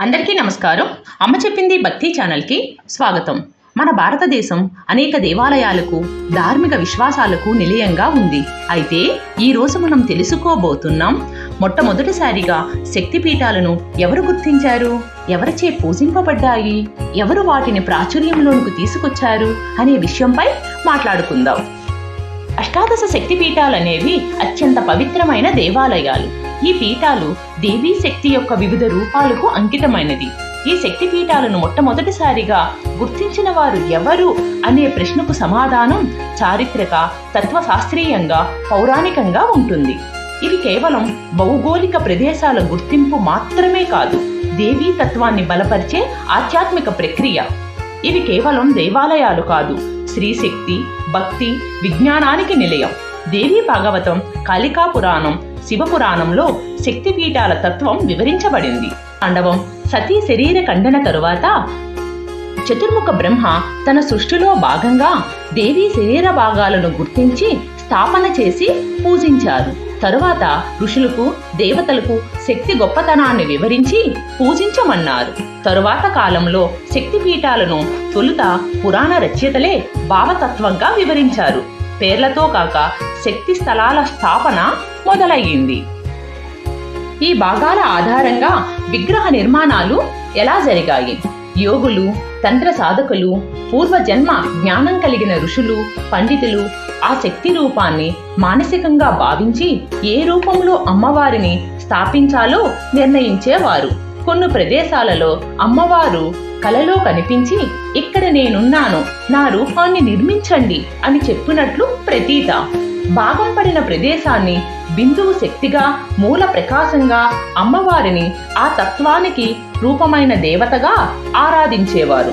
అందరికీ నమస్కారం. అమ్మ చెప్పింది భక్తి ఛానల్కి స్వాగతం. మన భారతదేశం అనేక దేవాలయాలకు ధార్మిక విశ్వాసాలకు నిలయంగా ఉంది. అయితే ఈ రోజు మనం తెలుసుకోబోతున్నాం మొట్టమొదటిసారిగా శక్తిపీఠాలను ఎవరు గుర్తించారు? ఎవరిచే పూజింపబడ్డాయి? ఎవరు వాటిని ప్రాచుర్యంలోనికి తీసుకొచ్చారు? అనే విషయంపై మాట్లాడుకుందాం. అష్టాదశ శక్తి పీఠాలనేవి అత్యంత పవిత్రమైన దేవాలయాలు. ఈ పీఠాలు దేవీ శక్తి యొక్క వివిధ రూపాలకు అంకితమైనది ఈ శక్తి పీఠాలను మొట్టమొదటిసారిగా గుర్తించిన వారు ఎవరు అనే ప్రశ్నకు సమాధానం చారిత్రక తత్వశాస్త్రీయంగా పౌరాణికంగా ఉంటుంది. ఇవి కేవలం భౌగోళిక ప్రదేశాల గుర్తింపు మాత్రమే కాదు దేవీ తత్వాన్ని బలపరిచే ఆధ్యాత్మిక ప్రక్రియ. ఇవి కేవలం దేవాలయాలు కాదు శ్రీశక్తి భక్తి విజ్ఞానానికి నిలయం. దేవీ భాగవతం కాళికా పురాణం శివపురాణంలో శక్తిపీఠాల తత్వం వివరించబడింది. పాండవం సతీ శరీర ఖండన తరువాత చతుర్ముఖ బ్రహ్మ తన సృష్టిలో భాగంగా దేవీ శరీర భాగాలను గుర్తించి స్థాపన చేసి పూజించారు. తరువాత ఋషులకు దేవతలకు శక్తి గొప్పతనాన్ని వివరించి పూజించమన్నారు. తరువాత కాలంలో శక్తి పీఠాలను తొలుత పురాణ రచయితలే భావతత్వంగా వివరించారు. పేర్లతో కాక శక్తి స్థలాల స్థాపన మొదలయ్యింది. ఈ భాగాల ఆధారంగా విగ్రహ నిర్మాణాలు ఎలా జరిగాయి? యోగులు తంత్ర సాధకులు పూర్వజన్మ జ్ఞానం కలిగిన ఋషులు పండితులు ఆ శక్తి రూపాన్ని మానసికంగా భావించి ఏ రూపంలో అమ్మవారిని స్థాపించాలో నిర్ణయించేవారు. కొన్ని ప్రదేశాలలో అమ్మవారు కలలో కనిపించి ఇక్కడ నేనున్నాను నా రూపాన్ని నిర్మించండి అని చెప్పినట్లు ప్రతీత. భాగం పడిన ప్రదేశాన్ని బిందువు శక్తిగా మూల ప్రకాశంగా అమ్మవారిని ఆ తత్వానికి రూపమైన దేవతగా ఆరాధించేవారు.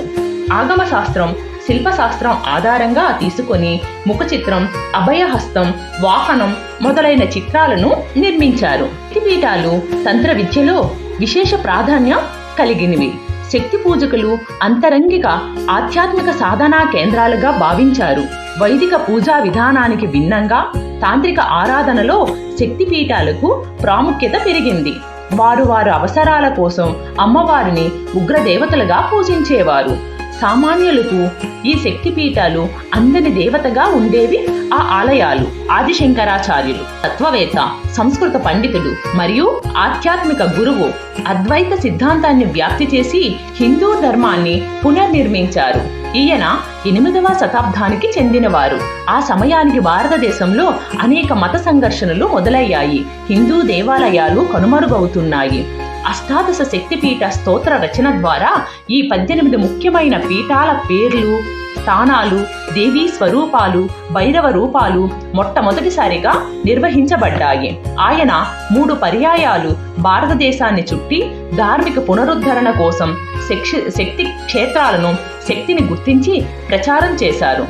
ఆగమ శాస్త్రం శిల్పశాస్త్రం ఆధారంగా తీసుకొని ముఖ చిత్రం అభయహస్తం వాహనం మొదలైన చిత్రాలను నిర్మించారు. పీఠాలు తంత్ర విద్యలో విశేష ప్రాధాన్యం కలిగినవి. శక్తి పూజకులు అంతరంగిక ఆధ్యాత్మిక సాధనా కేంద్రాలుగా భావించారు. వైదిక పూజా విధానానికి భిన్నంగా తాంత్రిక ఆరాధనలో శక్తి పీఠాలకు ప్రాముఖ్యత పెరిగింది. వారు వారి అవసరాల కోసం అమ్మవారిని ఉగ్రదేవతలుగా పూజించేవారు. సామాన్యులకు ఈ శక్తిపీఠాలు అందని దేవతగా ఉండేవి. ఆ ఆలయాలు ఆదిశంకరాచార్యులు తత్వవేత్త సంస్కృత పండితుడు మరియు ఆధ్యాత్మిక గురువు అద్వైత సిద్ధాంతాన్ని వ్యాప్తి చేసి హిందూ ధర్మాన్ని పునర్నిర్మించారు. ఈయన ఎనిమిదవ శతాబ్దానికి చెందినవారు. ఆ సమయానికి భారతదేశంలో అనేక మత సంఘర్షణలు మొదలయ్యాయి. హిందూ దేవాలయాలు కనుమరుగవుతున్నాయి. అష్టాదశ శక్తిపీఠ స్తోత్ర రచన ద్వారా ఈ పద్దెనిమిది ముఖ్యమైన పీఠాల పేర్లు స్థానాలు దేవీ స్వరూపాలు భైరవ రూపాలు మొట్టమొదటిసారిగా నిర్వహించబడ్డాయి. ఆయన మూడు పర్యాయాలు భారతదేశాన్ని చుట్టి ధార్మిక పునరుద్ధరణ కోసం శక్తి శక్తి క్షేత్రాలను శక్తిని గుర్తించి ప్రచారం చేశారు.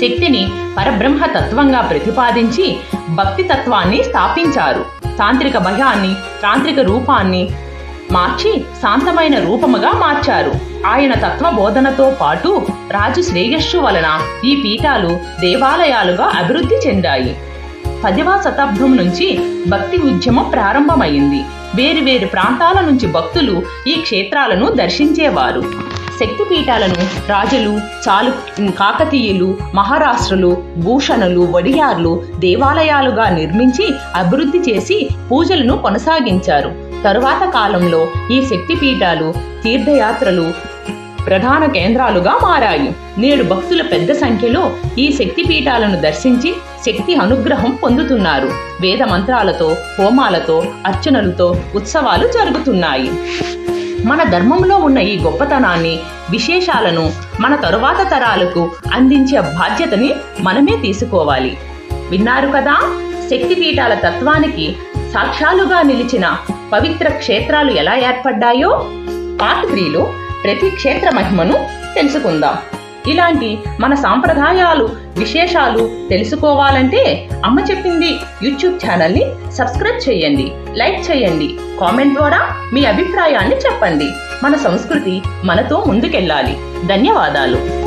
శక్తిని పరబ్రహ్మ తత్వంగా ప్రతిపాదించి భక్తి తత్వాన్ని స్థాపించారు. తాంత్రిక భయాన్ని తాంత్రిక రూపాన్ని మార్చి శాంతమైన రూపముగా మార్చారు. ఆయన తత్వ బోధనతో పాటు రాజు శ్రేయస్సు వలన ఈ పీఠాలు దేవాలయాలుగా అభివృద్ధి చెందాయి. పదవ శతాబ్దం నుంచి భక్తి ఉద్యమం ప్రారంభమైంది. వేరు ప్రాంతాల నుంచి భక్తులు ఈ క్షేత్రాలను దర్శించేవారు. శక్తిపీఠాలను రాజులు చాలు కాకతీయులు మహారాష్ట్రలు భూషణులు వడియార్లు దేవాలయాలుగా నిర్మించి అభివృద్ధి చేసి పూజలను కొనసాగించారు. తరువాత కాలంలో ఈ శక్తి పీఠాలు తీర్థయాత్రలు ప్రధాన కేంద్రాలుగా మారాయి. నేడు భక్తుల పెద్ద సంఖ్యలో ఈ శక్తి పీఠాలను దర్శించి శక్తి అనుగ్రహం పొందుతున్నారు. వేద మంత్రాలతో హోమాలతో అర్చనలతో ఉత్సవాలు జరుగుతున్నాయి. మన ధర్మంలో ఉన్న ఈ గొప్పతనాన్ని విశేషాలను మన తరువాత తరాలకు అందించే బాధ్యతని మనమే తీసుకోవాలి. విన్నారు కదా? శక్తిపీఠాల తత్వానికి సాక్ష్యాలుగా నిలిచిన పవిత్ర క్షేత్రాలు ఎలా ఏర్పడ్డాయో? పార్ట్ త్రీలో ప్రతి క్షేత్ర మహిమను తెలుసుకుందాం. ఇలాంటి మన సాంప్రదాయాలు విశేషాలు తెలుసుకోవాలంటే అమ్మ చెప్పింది యూట్యూబ్ ఛానల్ని సబ్స్క్రైబ్ చేయండి లైక్ చేయండి కామెంట్ ద్వారా మీ అభిప్రాయాన్ని చెప్పండి. మన సంస్కృతి మనతో ముందుకెళ్ళాలి. ధన్యవాదాలు.